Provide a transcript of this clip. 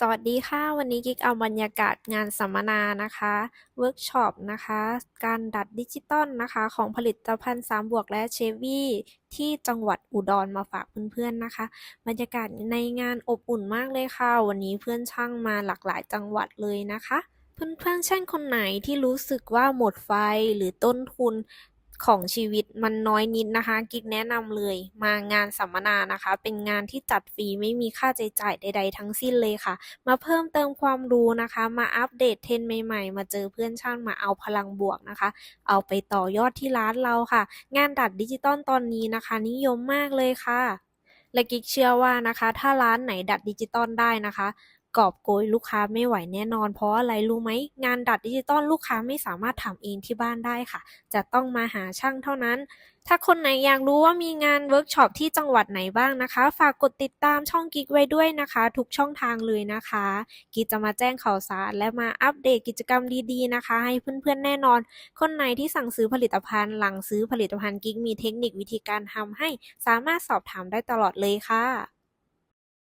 สวัสดีค่ะ วันนี้กิ๊กเอาบรรยากาศงานสัมมนานะคะเวิร์กช็อปนะคะ การดัดดิจิตอลนะคะ ของผลิตภัณฑ์3บวกและเชวี่ที่จังหวัดอุดรมาฝากเพื่อนๆนะคะ บรรยากาศในงานอบอุ่นมากเลยค่ะ วันนี้เพื่อนช่างมาหลากหลายจังหวัดเลยนะคะ เพื่อนๆช่างคนไหนที่รู้สึกว่าหมดไฟหรือต้นทุน ของชีวิตมันน้อยนิดนะคะ กิ๊กแนะนำเลยมางานสัมมนานะคะ เป็นงานที่จัดฟรีไม่มีค่าใช้จ่ายใด ๆ ทั้งสิ้นเลยค่ะ มาเพิ่มเติมความรู้นะคะ มาอัปเดตเทรนใหม่ๆ มาเจอเพื่อนช่างมาเอาพลังบวกนะคะ เอาไปต่อยอดที่ร้านเราค่ะ งานดัดดิจิตอลตอนนี้นะคะ นิยมมากเลยค่ะ และกิ๊กเชื่อว่านะคะ ถ้าร้านไหนดัดดิจิตอลได้นะคะ กอบโกยลูกค้าไม่ไหวแน่นอน เพราะอะไรรู้ไหมงานดัดดิจิตอลลูกค้าไม่สามารถทำเองที่บ้านได้ค่ะ จะต้องมาหาช่างเท่านั้น ถ้าคนไหนอยากรู้ว่ามีงานเวิร์กช็อปที่จังหวัดไหนบ้างนะคะ ฝากกดติดตามช่องกิ๊กไว้ด้วยนะคะ ทุกช่องทางเลยนะคะ กิ๊กจะมาแจ้งข่าวสารและมาอัปเดตกิจกรรมดีๆนะคะ ให้เพื่อนๆแน่นอน คนไหนที่สั่งซื้อผลิตภัณฑ์หลังซื้อผลิตภัณฑ์กิ๊กมีเทคนิควิธีการทำให้สามารถสอบถามได้ตลอดเลยค่ะ